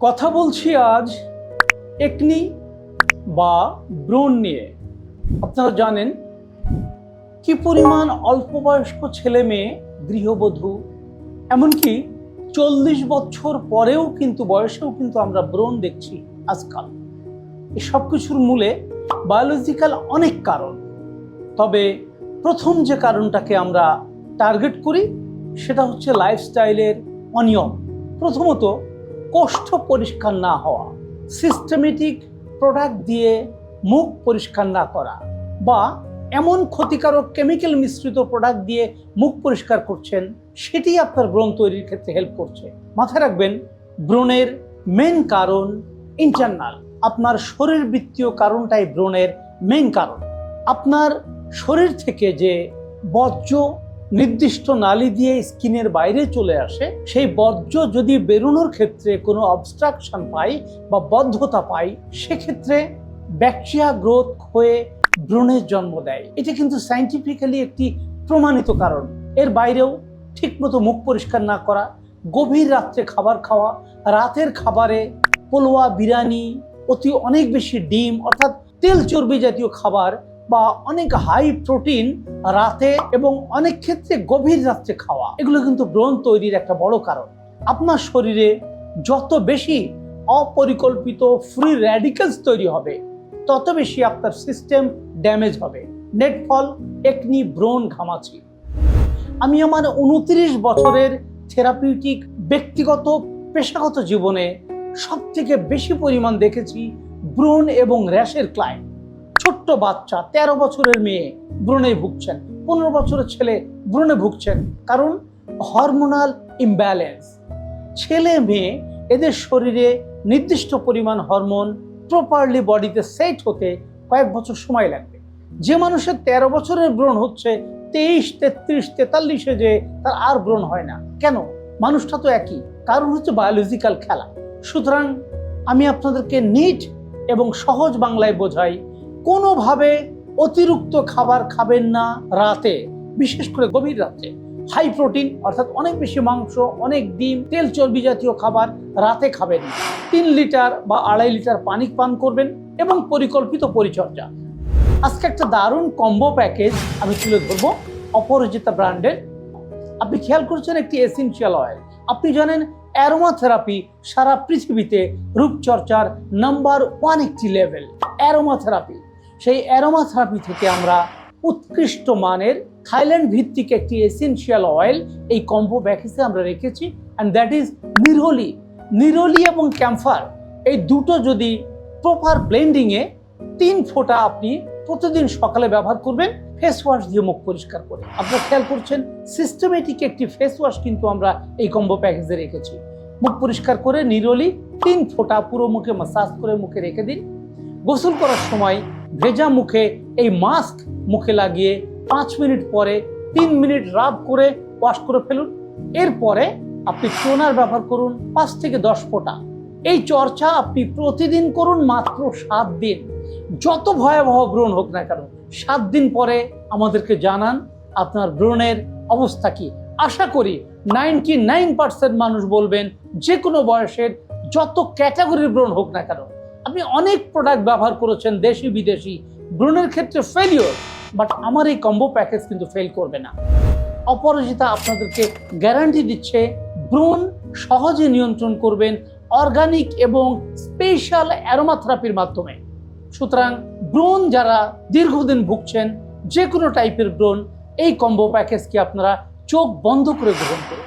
কথা বলছি আজ একনি বা ব্রণ নিয়ে। আপনারা জানেন কি পরিমাণ অল্প বয়স্ক ছেলে মেয়ে, গৃহবধূ, এমনকি চল্লিশ বছর পরেও কিন্তু, বয়সেও কিন্তু আমরা ব্রণ দেখছি আজকাল। এসব কিছুর মূলে বায়োলজিক্যাল অনেক কারণ। তবে প্রথম যে কারণটাকে আমরা টার্গেট করি, সেটা হচ্ছে লাইফস্টাইলের অনিয়ম। প্রথমত কোষ্ঠ পরিষ্কার না হওয়া সিস্টেমেটিক প্রোডাক্ট দিয়ে মুখ পরিষ্কার না করা বা এমন ক্ষতিকারক কেমিক্যাল মিশ্রিত প্রোডাক্ট দিয়ে মুখ পরিষ্কার করছেন, সেটি আপনার ব্রণ তৈরির ক্ষেত্রে হেল্প করছে। মাথায় রাখবেন, ব্রণের মেন কারণ ইন্টারনাল আপনার শরীরবৃত্তীয় কারণটাই ব্রণের মেন কারণ। আপনার শরীর থেকে যে বর্জ্য নির্দিষ্ট নালি দিয়ে স্কিনের বাইরে চলে আসে। সেই বর্জ্য যদি বেরোনোর ক্ষেত্রে কোনো অবস্ট্রাকশন পাই বা বদ্ধতা পাই, সেক্ষেত্রে ব্যাকটেরিয়া গ্রোথ হয়ে ব্রণের জন্ম দেয়। এটা কিন্তু সাইন্টিফিক্যালি একটি প্রমাণিত কারণ। এর বাইরেও ঠিকমতো মুখ পরিষ্কার না করা, গভীর রাত্রে খাবার খাওয়া, রাতের খাবারে পোলোয়া বিরিয়ানি, অতি অনেক বেশি ডিম, অর্থাৎ তেল চর্বি জাতীয় খাবার বা অনেক হাই প্রোটিন রাতে এবং অনেক ক্ষেত্রে গভীর রাত্রে খাওয়া। এগুলো কিন্তু ব্রণ তৈরির একটা বড় কারণ। আপনার শরীরে যত বেশি অপরিকল্পিত ফ্রি র্যাডিক্যালস তৈরি হবে, তত বেশি আপনার সিস্টেম ড্যামেজ হবে। নেটফল একনি ব্রণ, ঘামাচি। আমি আমার উনত্রিশ বছরের থেরাপিউটিক ব্যক্তিগত, পেশাগত জীবনে সব থেকে বেশি পরিমাণ দেখেছি ব্রণ এবং র্যাশের ক্লায়েন্ট ছোট্ট বাচ্চা ১৩ বছরের মেয়ে ব্রণে ভুগছেন। পনেরো বছরের ছেলে ব্রণে ভুগছেন। কারণ হরমোনাল ইমব্যালেন্স ছেলে মেয়ে, এদের শরীরে নির্দিষ্ট পরিমাণ হরমোন প্রপারলি বডিতে সেট হতে কয়েক বছর সময় লাগবে। যে মানুষের ১৩ বছরের ব্রণ হচ্ছে, তেইশ, তেত্রিশ, তেতাল্লিশে যে তার আর ব্রণ হয় না। কেন? মানুষটা তো একই। কারণ হচ্ছে বায়োলজিক্যাল খেলা। সুতরাং আমি আপনাদেরকে নিট এবং সহজ বাংলায় বোঝাই কোনোভাবে অতিরিক্ত খাবার খাবেন না রাতে, বিশেষ করে গভীর রাতে। হাই প্রোটিন অর্থাৎ অনেক বেশি মাংস, অনেক ডিম, তেল চর্বি জাতীয় খাবার রাতে খাবেন। তিন লিটার বা আড়াই লিটার পানি পান করবেন এবং পরিকল্পিত পরিচর্যা। আজকে একটা দারুণ কম্বো প্যাকেজ আমি তুলে ধরবো অপরাজিতা ব্র্যান্ডের। আপনি খেয়াল করছেন একটি এসেন্সিয়াল অয়েল আপনি জানেন অ্যারোমাথেরাপি সারা পৃথিবীতে রূপচর্চার নাম্বার ওয়ান একটি লেভেল অ্যারোমা থেরাপি সেই অ্যারোমা থেরাপি থেকে আমরা উৎকৃষ্ট মানের থাইল্যান্ড ভিত্তিক একটি এসেনশিয়াল অয়েল এই কম্বো প্যাকেজে আমরা রেখেছি and that is neroli. Neroli এবং ক্যাম্ফার এই দুটো যদি প্রপার ব্লেন্ডিংয়ে তিন ফোঁটা আপনি প্রতিদিন সকালে ব্যবহার করবেন ফেস ওয়াশ দিয়ে মুখ পরিষ্কার করে। আপনারা খেয়াল করছেন সিস্টেমেটিক একটি ফেস ওয়াশ কিন্তু আমরা এই কম্বো প্যাকেজে রেখেছি। মুখ পরিষ্কার করে নিরলি তিন ফোঁটা পুরো মুখে মাসাজ করে মুখে রেখে দিন। গোসল করার সময় ভেজা মুখে এই মাস্ক মুখে লাগিয়ে পাঁচ মিনিট পরে তিন মিনিট রাব করে ওয়াশ করে ফেলুন। এরপরে আপনি টোনার ব্যবহার করুন পাঁচ থেকে দশ ফোঁটা। এই চর্চা আপনি প্রতিদিন করুন মাত্র সাত দিন। যত ভয়াবহ ব্রণ হোক না কেন, সাত দিন পরে আমাদেরকে জানান আপনার ব্রণের অবস্থা কি। আশা করি নাইনটি নাইন পার্সেন্ট মানুষ বলবেন যে কোনো বয়সের যত ক্যাটাগরির ব্রণ হোক না কেন আপনি অনেক প্রোডাক্ট ব্যবহার করেছেন, দেশি, বিদেশি। ব্রণের ক্ষেত্রে ফেলিওর বাট আমার এই কম্বো প্যাকেজ কিন্তু ফেল করবে না। অপরাজিতা আপনাদেরকে গ্যারান্টি দিচ্ছে, ব্রণ সহজে নিয়ন্ত্রণ করবেন অর্গানিক এবং স্পেশাল অ্যারোমাথেরাপির মাধ্যমে। সুতরাং ব্রণ যারা দীর্ঘদিন ভুগছেন যে কোনো টাইপের ব্রণ, এই কম্বো প্যাকেজকে আপনারা চোখ বন্ধ করে গ্রহণ করুন।